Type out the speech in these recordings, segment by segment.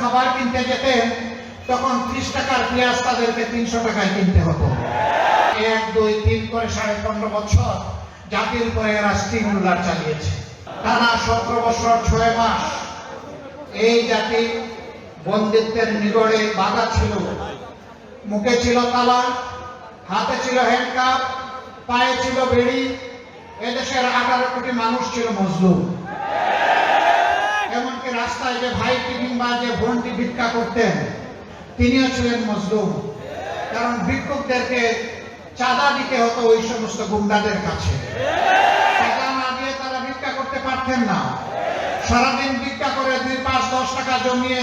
খাবার কিনতে যেতেন তখন ত্রিশ টাকার পেঁয়াজ তাদেরকে তিনশো টাকায় কিনতে হতো। এক, দুই, তিন করে সাড়ে পনেরো বছর জাতির উপরে এরা স্টিমুলার চালিয়েছে। টানা সতেরো বছর, ছয় মাস এই জাতি বন্দিত্বের নিগড়ে বাধা ছিল। মুখে ছিল তালা, হাতে ছিল হ্যান্ডকাপ পায়ে ছিল বেড়ি, এদেশের আঠারো কোটি মানুষ ছিল মজলুম। এমনকি রাস্তায় যে ভাইটি কিংবা যে বোনটি ভিক্ষা করতেন। তিনিও ছিলেন মজলুম। কারণ ভিক্ষুকদেরকে চাঁদা দিতে হতো ওই সমস্ত গুন্ডাদের কাছে। টাকা না দিয়ে তারা ভিক্ষা করতে পারতেন না। সারাদিন ভিক্ষা করে দুই পাঁচ দশ টাকা জমিয়ে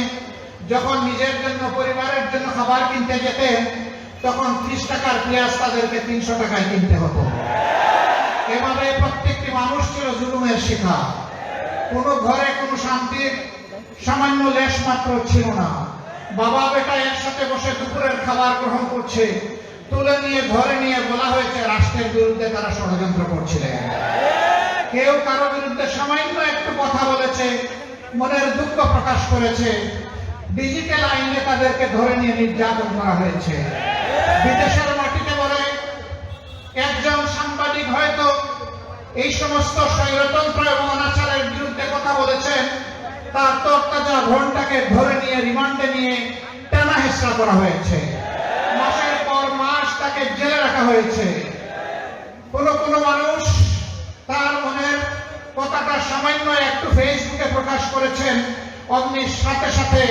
যখন নিজের জন্য, পরিবারের জন্য খাবার কিনতে যেতেন, তখন ত্রিশ টাকার পেঁয়াজ তাদেরকে তিনশো টাকায় কিনতে হতো। এভাবে প্রত্যেকটি মানুষ ছিল জুলুমের শিখা কোনো ঘরে কোনো শান্তির সামান্য লেশ মাত্র ছিল না। বাবা বেটা একসাথে বসে দুপুরের খাবার গ্রহণ করছে। তুলে নিয়ে ধরে নিয়ে বলা হয়েছে, রাষ্ট্রের বিরুদ্ধে তারা ষড়যন্ত্র করছিলেন। কেউ কারও বিরুদ্ধে সামান্য একটু কথা বলেছে, মনের দুঃখ প্রকাশ করেছে। ডিজিটাল আইনে তাদেরকে ধরে নিয়ে নির্যাতন করা হয়েছে। বিদেশের মাটিতে বলে, একজন সাংবাদিক হয়তো এই সমস্ত স্বৈরতন্ত্র এবং অনাচারের বিরুদ্ধে কথা বলেছেন তার তরতাজা ভ্রণটাকে ধরে নিয়ে, রিমান্ডে নিয়ে টানা হেসরা করা হয়েছে। মাসের পর মাস তাকে জেলে রাখা হয়েছে। কোন কোন মানুষ তার মনের কথাটা সামান্য একটু ফেসবুকে প্রকাশ করেছেন। অগ্নির সাথে সাথে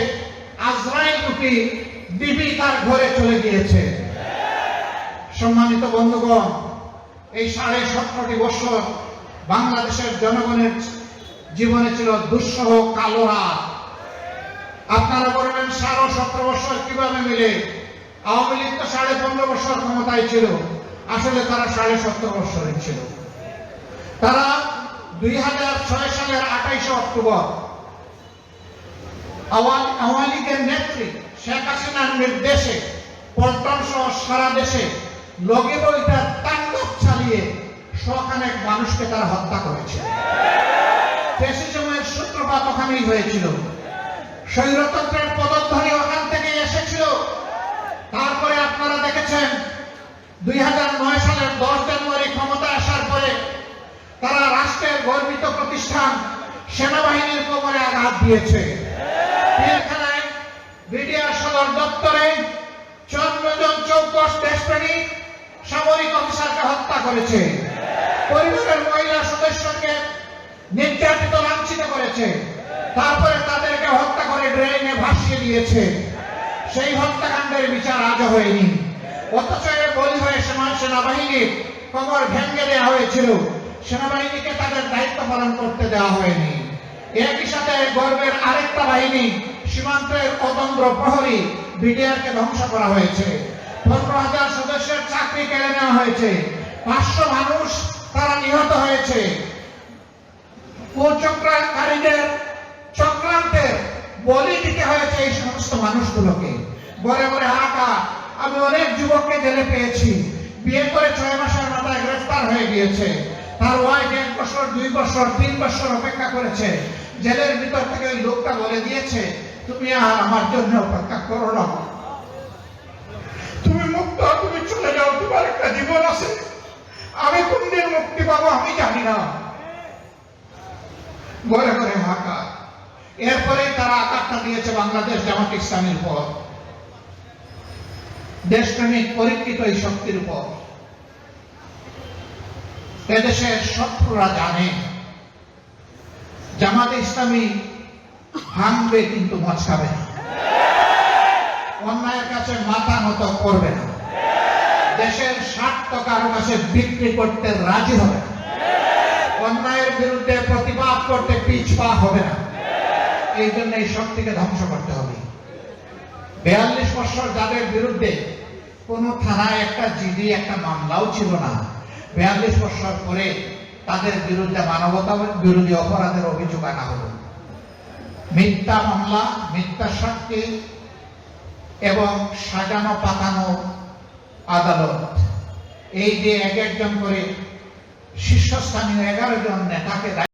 আজরাইল দুটি দিবি তার ঘরে চলে গিয়েছে। সম্মানিত বন্ধুগণ, এই সাড়ে সতেরোটি বছর বাংলাদেশের জনগণের জীবনে ছিল দুঃসহ কালো রাত। আপনারা বলবেন সাড়ে সতেরো বছর কীভাবে মিলে? আওয়ামী লীগ তো সাড়ে পনেরো বছর ক্ষমতায় ছিল। আসলে তারা সাড়ে সতেরো বছরের ছিল। তারা দুই হাজার ছয় সালের আঠাইশে অক্টোবর, আওয়ামী লীগের নেত্রী শেখ হাসিনার নির্দেশে পল্টন সহ সারা দেশে লগে বইটা তাণ্ডব চালিয়ে শখানেক মানুষকে তারা হত্যা করেছে। ফ্যাসিজমের সূত্রপাত ওখানেই হয়েছিল। স্বৈরতন্ত্রের পদধ্বনি ওখান থেকে এসেছিল। তারপরে আপনারা দেখেছেন, দুই হাজার নয় সালের দশ জানুয়ারি ক্ষমতা আসার পরে তারা রাষ্ট্রের গর্বিত প্রতিষ্ঠান সেনাবাহিনীর কোমরে আঘাত দিয়েছে। পিলখানায় সদর দপ্তরে চন্দ্র জন চৌকস দেশপ্রেমিক সামরিক অফিসারকে হত্যা করেছে। পরিবারের মহিলা সদস্যকে করেছে। তারপরে তাদেরকে হত্যা করে ড্রেনে ভাসিয়ে দিয়েছে। সেই হত্যাকাণ্ডের বিচার আজও হয়নি। অথচ এর বলি হয়ে সেনা- সেনাবাহিনীর কমর ভেঙে দেওয়া হয়েছিল। সেনাবাহিনীকে তাদের দায়িত্ব পালন করতে দেওয়া হয়নি। একই সাথে গর্বের আরেকটা বাহিনী, সীমান্তের অতন্ত্র প্রহরী বিডিআরকে ধ্বংস করা হয়েছে। পনেরো হাজার সদস্যের চাকরি কেড়ে নেওয়া হয়েছে। পাঁচশো মানুষ তারা নিহত হয়েছে কুচক্রাকারীদের চক্রান্তের বলি দিতে হয়েছে এই সমস্ত মানুষগুলোকে। ঘরে ঘরে হাহাকার আমি অনেক যুবককে জেলে পেয়েছি। বিয়ে করে ছয় মাসের মাথায় গ্রেফতার হয়ে গিয়েছে। তার ওয়াইফ এক বছর, দুই বছর, তিন বছর অপেক্ষা করেছে। জেলের ভিতর থেকে ওই লোকটা বলে দিয়েছে, তুমি আর আমার জন্য অপেক্ষা করো না। তুমি মুক্ত, তুমি চলে যাও, তোমার একটা জীবন আছে। আমি কোন দিন মুক্তি পাবো আমি জানি না। ঘরে ঘরে হাহাকার এরপরেই তারা আকারটা দিয়েছে বাংলাদেশ জামাত ইসলামের পর। দেশপ্রেমিক, পরীক্ষিত এই শক্তির উপর। এদেশের শত্রুরা জানে, জামাত ইসলামী ভাঙবে কিন্তু মচকাবে না। অন্যায়ের কাছে মাথা নত করবে না। দেশের স্বার্থ কারও কাছে বিক্রি করতে রাজি হবে না। অন্যায়ের বিরুদ্ধে প্রতিবাদ করতে পিছপা হবে না। এই জন্য এই শক্তিকে ধ্বংস করতে হবে। বেয়াল্লিশ বছর যাদের বিরুদ্ধে কোন থানায় একটা জিডি, একটা মামলাও ছিল না, বেয়াল্লিশ বছর পরে তাদের বিরুদ্ধে মানবতা বিরোধী অপরাধের অভিযোগ আনা হলো। মিথ্যা মামলা, মিথ্যা সাক্ষী এবং সাজানো পাতানো আদালত। এই যে এক একজন করে শীর্ষস্থানীয় এগারো জন নেতাকে